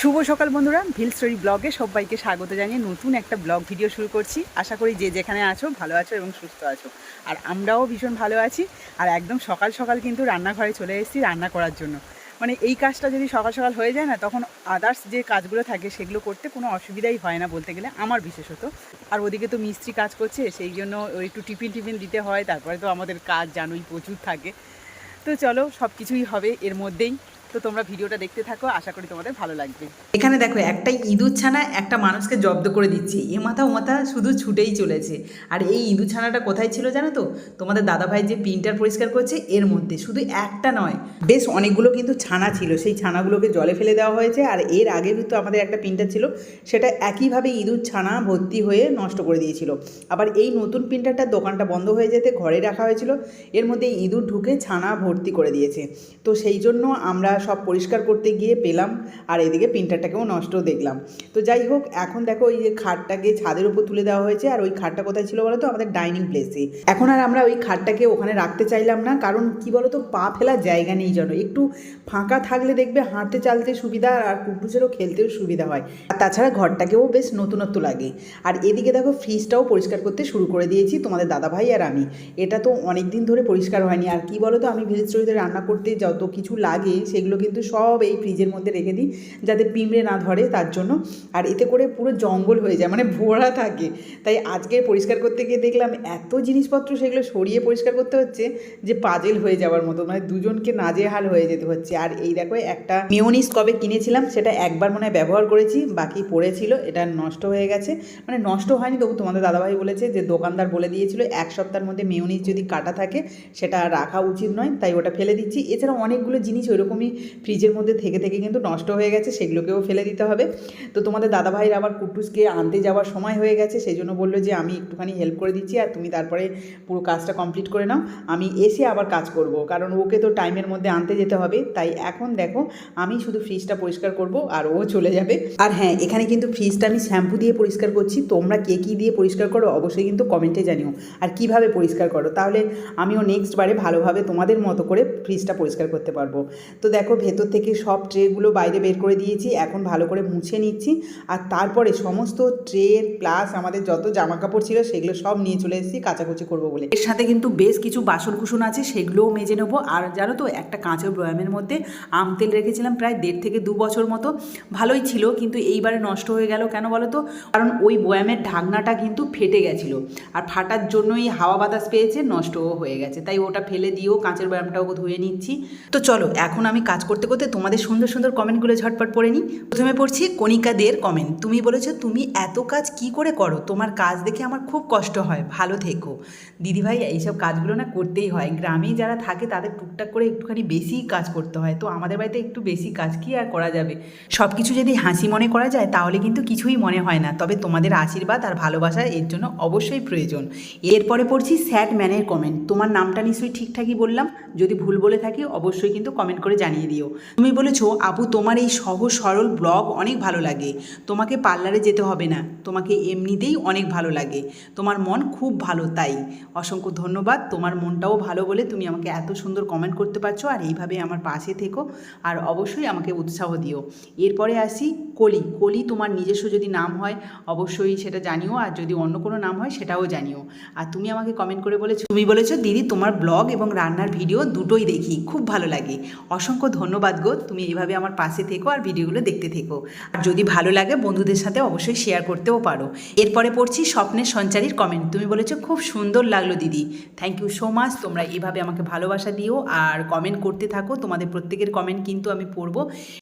শুভ সকাল বন্ধুরা, ভিল স্টোরি ব্লগে সবাইকে স্বাগত জানিয়ে নতুন একটা ব্লগ ভিডিও শুরু করছি। আশা করি যে যেখানে আছো ভালো আছো এবং সুস্থ আছো। আর আমরাও ভীষণ ভালো আছি। আর একদম সকাল সকাল কিন্তু রান্নাঘরে চলে এসেছি রান্না করার জন্য। মানে এই কাজটা যদি সকাল সকাল হয়ে যায় না, তখন আদার্স যে কাজগুলো থাকে সেগুলো করতে কোনো অসুবিধাই হয় না বলতে গেলে, আমার বিশেষত। আর ওদিকে তো মিস্ত্রি কাজ করছে, সেই জন্য ওই একটু টিফিন টিফিন দিতে হয়, তারপরে তো আমাদের কাজ জানোই প্রচুর থাকে। তো চলো সব কিছুই হবে এর মধ্যেই। তো তোমরা ভিডিওটা দেখতে থাকো, আশা করি তোমাদের ভালো লাগবে। এখানে দেখো, একটা ইঁদুর ছানা একটা মানুষকে জব্দ করে দিচ্ছে। এ মাথা ও মাথা শুধু ছুটেই চলেছে। আর এই ইঁদুর ছানাটা কোথায় ছিল জানো তো? তোমাদের দাদাভাই যে প্রিন্টার পরিষ্কার করছে, এর মধ্যে। শুধু একটা নয়, বেশ অনেকগুলো কিন্তু ছানা ছিল। সেই ছানাগুলোকে জলে ফেলে দেওয়া হয়েছে। আর এর আগে কিন্তু আমাদের একটা প্রিন্টার ছিল, সেটা একইভাবে ইঁদুর ছানা ভর্তি হয়ে নষ্ট করে দিয়েছিল। আবার এই নতুন প্রিন্টারটার দোকানটা বন্ধ হয়ে যেতে ঘরে রাখা হয়েছিল। এর মধ্যে ইঁদুর ঢুকে ছানা ভর্তি করে দিয়েছে। তো সেই জন্য আমরা সব পরিষ্কার করতে গিয়ে পেলাম আর এদিকে প্রিন্টারটাকেও নষ্ট দেখলাম। তো যাই হোক, এখন দেখো ওই যে খাটটাকে ছাদের উপর তুলে দেওয়া হয়েছে আর ওই খাটটা কোথায় ছিল বলো তো? আমাদের ডাইনিং প্লেসে। এখন আর আমরা ওই খাটটাকে ওখানে রাখতে চাইলাম না, কারণ কি বলো তো পা ফেলার জায়গা নেই যেন। একটু ফাঁকা থাকলে দেখবে হাঁটতে চালতে সুবিধা আর কুটুসেরও খেলতেও সুবিধা হয়। আর তাছাড়া ঘরটাকেও বেশ নতুনত্ব লাগে। আর এদিকে দেখো ফ্রিজটাও পরিষ্কার করতে শুরু করে দিয়েছি তোমাদের দাদাভাই আর আমি। এটা তো অনেক দিন ধরে পরিষ্কার হয়নি। আর কি বলো তো আমি স্টোরিতে রান্না করতে যত কিছু লাগে সেগুলো কিন্তু সব এই ফ্রিজের মধ্যে রেখে দিই, যাতে পিঁমড়ে না ধরে তার জন্য। আর এতে করে পুরো জঙ্গল হয়ে যায় মানে ভরা থাকে। তাই আজকে পরিষ্কার করতে গিয়ে দেখলাম এত জিনিসপত্র সেগুলো সরিয়ে পরিষ্কার করতে হচ্ছে যে পাজেল হয়ে যাওয়ার মতো মানে দুজনকে নাজেহাল হয়ে যেতে হচ্ছে। আর এই দেখো, একটা মিওনিস কবে কিনেছিলাম, সেটা একবার মনে হয় ব্যবহার করেছি, বাকি পড়েছিল, এটা নষ্ট হয়ে গেছে। মানে নষ্ট হয়নি, তবু তোমাদের দাদাভাই বলেছে যে দোকানদার বলে দিয়েছিল, এক সপ্তাহের মধ্যে মেয়নিস যদি কাটা থাকে, সেটা রাখা উচিত নয়, তাই ওটা ফেলে দিচ্ছি। এছাড়া অনেকগুলো জিনিস ওইরকমই ফ্রিজের মধ্যে থেকে থেকে কিন্তু নষ্ট হয়ে গেছে, সেগুলোকেও ফেলে দিতে হবে। তো তোমাদের দাদাভাইয়ের আবার কুটুসকে আনতে যাওয়ার সময় হয়ে গেছে সেই জন্য বলল যে আমি একটুখানি হেল্প করে দিচ্ছি আর তুমি তারপরে পুরো কাজটা কমপ্লিট করে নাও। আমি এসে আবার কাজ করব, কারণ ওকে তো টাইমের মধ্যে আনতে যেতে হবে। তাই এখন দেখো, আমি শুধু ফ্রিজটা পরিষ্কার করব আর ও চলে যাবে। আর হ্যাঁ এখানে কিন্তু ফ্রিজটা আমি শ্যাম্পু দিয়ে পরিষ্কার করছি। তোমরা কে কী দিয়ে পরিষ্কার করো অবশ্যই কিন্তু কমেন্টে জানিও। আর কীভাবে পরিষ্কার করো? তাহলে আমিও নেক্সট বারে ভালোভাবে তোমাদের মতো করে ফ্রিজটা পরিষ্কার করতে পারব। তো দেখো ভেতর থেকে সব ট্রেগুলো বাইরে বের করে দিয়েছি, এখন ভালো করে মুছে নিচ্ছি। আর তারপরে সমস্ত ট্রে প্লাস আমাদের যত জামা কাপড় ছিল সেগুলো সব নিয়ে চলে এসেছি, কাচাকুচি করব বলে। এর সাথে কিন্তু বেশ কিছু বাসন কুসন আছে, সেগুলোও মেজে নেব। আর জানো তো, একটা কাঁচের বয়ামের মধ্যে আম তেল রেখেছিলাম প্রায় দেড় থেকে দু বছর মতো। ভালোই ছিল, কিন্তু এইবারে নষ্ট হয়ে গেল, কেন বলো তো? কারণ ওই বয়ামের ঢাকনাটা কিন্তু ফেটে গেছিল। আর ফাটার জন্যই হাওয়া বাতাস পেয়েছে, নষ্টও হয়ে গেছে। তাই ওটা ফেলে দিয়েও কাঁচের বয়ামটাও ধুয়ে নিচ্ছি। তো চলো, এখন আমি কাজ করতে করতে তোমাদের সুন্দর সুন্দর কমেন্টগুলো ঝটপট পড়ে নিই। প্রথমে পড়ছি কণিকা দের কমেন্ট তুমি বলেছ, তুমি এত কাজ কি করে করো? তোমার কাজ দেখে আমার খুব কষ্ট হয়। ভালো থেকো। দিদিভাই, এইসব কাজগুলো না করতেই হয়। গ্রামে যারা থাকে, তাদের টুকটাক করে একটুখানি বেশি কাজ করতে হয়। তো আমাদের বাড়িতে একটু বেশি কাজ কি আর করা যাবে? সব কিছু যদি হাসি মনে করা যায়, তাহলে কিন্তু কিছুই মনে হয় না। তবে তোমাদের আশীর্বাদ আর ভালোবাসা এর জন্য অবশ্যই প্রয়োজন। এরপরে পড়ছি, স্যাড ম্যানের কমেন্ট তোমার নামটা নিশ্চয়ই ঠিকঠাকই বললাম। যদি ভুল বলে থাকি, অবশ্যই কিন্তু কমেন্ট করে জানিয়ে দিও। তুমি বলেছ, আপু, তোমার এই সহজ, সরল ব্লগ অনেক ভালো লাগে। তোমাকে পার্লারে যেতে হবে না। তোমাকে এমনিতেই অনেক ভালো লাগে। তোমার মন খুব ভালো তাই। অসংখ্য ধন্যবাদ। তোমার মনটাও ভালো বলে তুমি আমাকে এত সুন্দর কমেন্ট করতে পারছ আর এইভাবে আমার পাশে থেকো আর অবশ্যই আমাকে উৎসাহ দিও। এরপরে আসি কলি। কলি তোমার নিজস্ব যদি নাম হয়, অবশ্যই সেটা জানিও। আর যদি অন্য কোনো নাম হয়, সেটাও জানিও। আর তুমি আমাকে কমেন্ট করে বলেছ, তুমি বলেছ, দিদি, তোমার ব্লগ এবং রান্নার ভিডিও দুটোই দেখি। খুব ভালো লাগে। অসংখ্য ধন্যবাদ গো, তুমি এইভাবে আমার পাশে থেকো আর ভিডিওগুলো দেখতে থেকো। আর যদি ভালো লাগে বন্ধুদের সাথে অবশ্যই শেয়ার করতেও পারো। এরপরে পড়ছি স্বপ্নের সঞ্চারীর কমেন্ট তুমি বলেছ, খুব সুন্দর লাগল দিদি। থ্যাংক ইউ সো মাচ তোমরা এইভাবে আমাকে ভালোবাসা দিও আর কমেন্ট করতে থাকো। তোমাদের প্রত্যেকের কমেন্ট কিন্তু আমি পড়ব।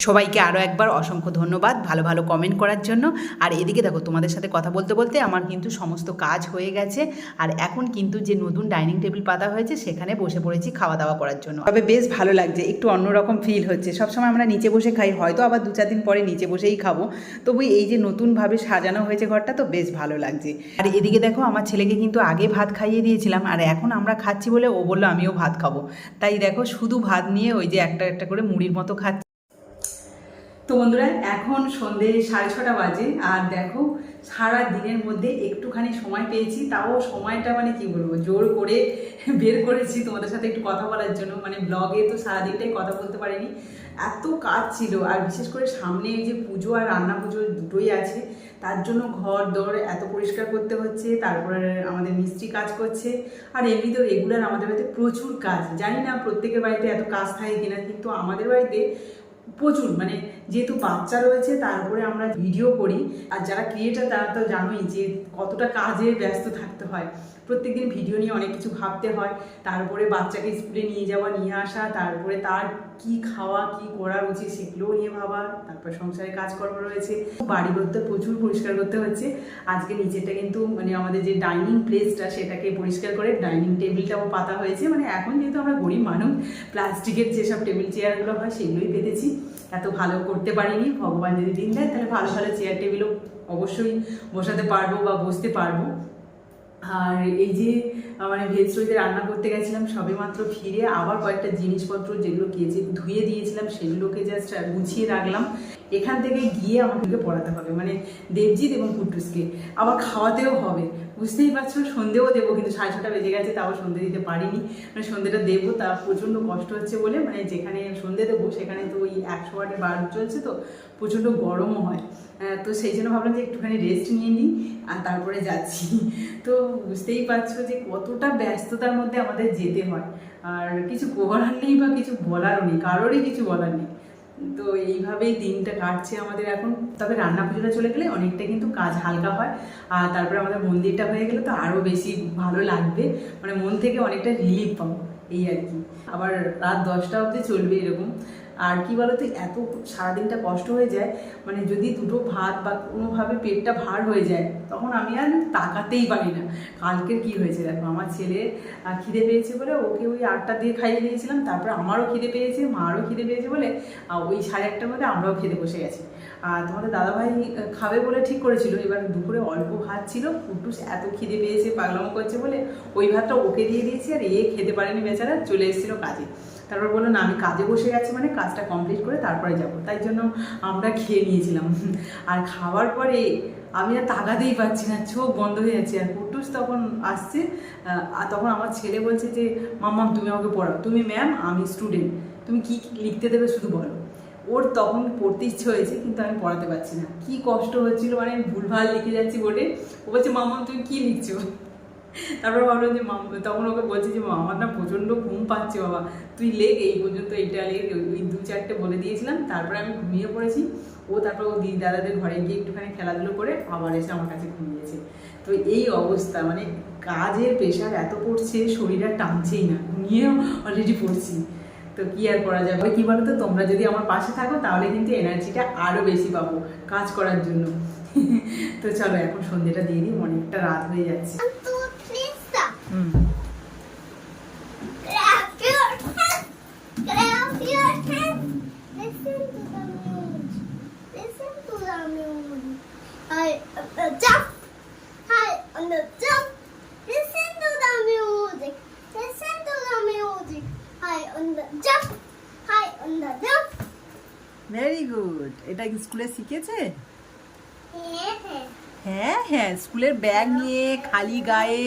সবাইকে আরও একবার অসংখ্য ধন্যবাদ ভালো ভালো কমেন্ট করার জন্য। আর এদিকে দেখো, তোমাদের সাথে কথা বলতে বলতে আমার কিন্তু সমস্ত কাজ হয়ে গেছে। আর এখন কিন্তু যে নতুন ডাইনিং টেবিল পাতা হয়েছে, সেখানে বসে পড়েছি খাওয়া দাওয়া করার জন্য। তবে বেশ ভালো লাগছে, একটু অন্যরকম ফিল হচ্ছে। সবসময় আমরা নিচে বসে খাই, হয়তো আবার দু চার দিন পরে নিচে বসেই খাব। তবু এই যে নতুনভাবে সাজানো হয়েছে ঘরটা তো বেশ ভালো লাগছে। আর এদিকে দেখো, আমার ছেলেকে কিন্তু আগে ভাত খাইয়ে দিয়েছিলাম, আর এখন আমরা খাচ্ছি বলে ও বলল, আমিও ভাত খাব। তাই দেখো, শুধু ভাত নিয়ে ওই যে একটা একটা করে মুড়ির মতো খাচ্ছি। তো বন্ধুরা, এখন সন্ধে সাড়ে ছটা বাজে, আর দেখো, সারা দিনের মধ্যে একটুখানি সময় পেয়েছি, তাও সময়টা মানে কি বলব, জোর করে বের করেছি তোমাদের সাথে একটু কথা বলার জন্য মানে ব্লগে তো সারাদিনটাই কথা বলতে পারিনি। এত কাজ ছিল, আর বিশেষ করে সামনে এই যে পুজো আর রান্না পুজো দুটোই আছে, তার জন্য ঘর, দর এত পরিষ্কার করতে হচ্ছে, তারপরে আমাদের মিস্ত্রি কাজ করছে, আর এমনিতেও রেগুলার আমাদের বাড়িতে প্রচুর কাজ, জানি না প্রত্যেকের বাড়িতে এত কাজ থাকে কিনা, কিন্তু আমাদের বাড়িতে প্রচুর মানে যেহেতু বাচ্চা রয়েছে, তারপরে আমরা ভিডিও করি। আর যারা ক্রিয়েটার তারা তো জানোই যে কতটা কাজে ব্যস্ত থাকতে হয়। প্রত্যেকদিন ভিডিও নিয়ে অনেক কিছু ভাবতে হয়। তারপরে বাচ্চাকে স্কুলে নিয়ে যাওয়া, নিয়ে আসা, তারপরে তার কি খাওয়া, কি করা উচিত সেগুলোও নিয়ে ভাবা, তারপর সংসারে কাজকর্ম রয়েছে। বাড়ি করতে প্রচুর পরিষ্কার করতে হচ্ছে। আজকে নিচেটা কিন্তু মানে আমাদের যে ডাইনিং প্লেসটা সেটাকে পরিষ্কার করে ডাইনিং টেবিলটাও পাতা হয়েছে। মানে এখন যেহেতু আমরা গরিব মানুষ প্লাস্টিকের যেসব টেবিল চেয়ারগুলো হয়, সেগুলোই পেতেছি। এত ভালো করতে পারিনি, ভগবান যদি দিন দেয়, তাহলে ভালো ভালো চেয়ার টেবিলও অবশ্যই বসাতে পারব বা বসতে পারব। আর এই যে মানে ভেজ রোজে রান্না করতে গেছিলাম, সবে মাত্র ফিরে আবার কয়েকটা জিনিসপত্র যেগুলো কেজে ধুয়ে দিয়েছিলাম, সেগুলোকে জাস্ট গুছিয়ে রাখলাম। এখান থেকে গিয়ে আমাকে পড়াতে হবে মানে দেবজিৎ এবং কুট্টুসকে আবার খাওয়াতেও হবে। বুঝতেই পারছ, সন্ধেও দেবো, কিন্তু সাড়ে ছটা বেজে গেছে, তাও সন্ধে দিতে পারিনি। মানে সন্ধেটা দেবো, তা প্রচণ্ড কষ্ট হচ্ছে বলে মানে যেখানে সন্ধে দেবো, সেখানে তো ওই একশো ওয়াটের বার চলছে তো, প্রচণ্ড গরমও হয়। তো সেই জন্য ভাবলাম যে একটুখানি রেস্ট নিয়ে নিই, আর তারপরে যাচ্ছি। তো বুঝতেই পারছ যে কতটা ব্যস্ততার মধ্যে আমাদের যেতে হয়। আর কিছু করার নেই বা কিছু বলারও নেই, কারোরই কিছু বলার নেই। তো এইভাবেই দিনটা কাটছে আমাদের এখন। তবে রান্না পুজোটা চলে গেলে অনেকটা কিন্তু কাজ হালকা হয়, আর তারপরে আমাদের মন্দিরটা হয়ে গেলে তো আরও বেশি ভালো লাগবে। মানে মন থেকে অনেকটা রিলিফ পাবো, এই আর কি। আবার রাত দশটা অবধি চলবে এরকম। আর কি বলতো, এত সারাদিনটা কষ্ট হয়ে যায় মানে যদি দুটো ভাত বা কোনোভাবে পেটটা ভার হয়ে যায়, তখন আমি আর তাকাতেই পারি না। কালকের কি হয়েছে দেখো, আমার ছেলে খিদে পেয়েছে বলে ওকে ওই আটটা দিয়ে খাইয়ে দিয়েছিলাম, তারপরে আমারও খিদে পেয়েছে, মারও খিদে পেয়েছে বলে ওই সাড়ে একটার মধ্যে আমরাও খেতে বসে গেছি। আর তোমাদের দাদাভাই খাবে বলে ঠিক করেছিল, এবার দুপুরে অল্প ভাত ছিল, কুটুস এত খিদে পেয়েছে, পাগলামো করছে বলে, ওই ভাতটা ওকে দিয়ে দিয়েছি আর এ খেতে পারেনি বেচারা, চলে এসেছিল কাজে। তারপর বলল, না, আমি কাজে বসে গেছি মানে কাজটা কমপ্লিট করে তারপরে যাব। তাই জন্য আমরা খেয়ে নিয়েছিলাম। আর খাওয়ার পরে আমি আর তাকাতেই পারছি না, চোখ বন্ধ হয়ে যাচ্ছে। আর কুটুস তখন আসছে তখন আমার ছেলে বলছে যে মাম্মাম তুমি আমাকে পড়াও। তুমি ম্যাম আমি স্টুডেন্ট তুমি কি লিখতে দেবে শুধু বলো। ওর তখন পড়তে ইচ্ছে হয়েছে, কিন্তু আমি পড়াতে পারছি না। কি কষ্ট হচ্ছিল মানে ভুলভাল লিখে যাচ্ছি বলে ও বলছে মাম্মাম তুমি কি লিখছো? তারপর ভাবলাম যে মাম তখন ওকে বলছি যে আমার না প্রচণ্ড ঘুম পাচ্ছে, বাবা। তুই লেখ এই পর্যন্ত এইটা লেখ ওই দু চারটে বলে দিয়েছিলাম, তারপরে আমি ঘুমিয়ে পড়েছি। ও তারপর ও দিদি দাদাদের ঘরে গিয়ে একটুখানি খেলাধুলো করে আবার এসে আমার কাছে ঘুমিয়েছে। তো এই অবস্থা মানে কাজের প্রেশার এত পড়ছে, শরীর আর টানছেই না ঘুমিয়েও অলরেডি পড়ছি। তো কি আর করা যাবে? কি বলতো, তোমরা যদি আমার পাশে থাকো, তাহলে কিন্তু এনার্জিটা আরও বেশি পাবো কাজ করার জন্য। তো চলো, এখন সন্ধ্যেটা দিয়ে দিই, অনেকটা রাত হয়ে যাচ্ছে। ভেরি গুড এটা স্কুলে শিখেছে? হ্যাঁ হ্যাঁ স্কুলের ব্যাগ নিয়ে খালি গায়ে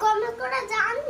কমেন্ট করে জানি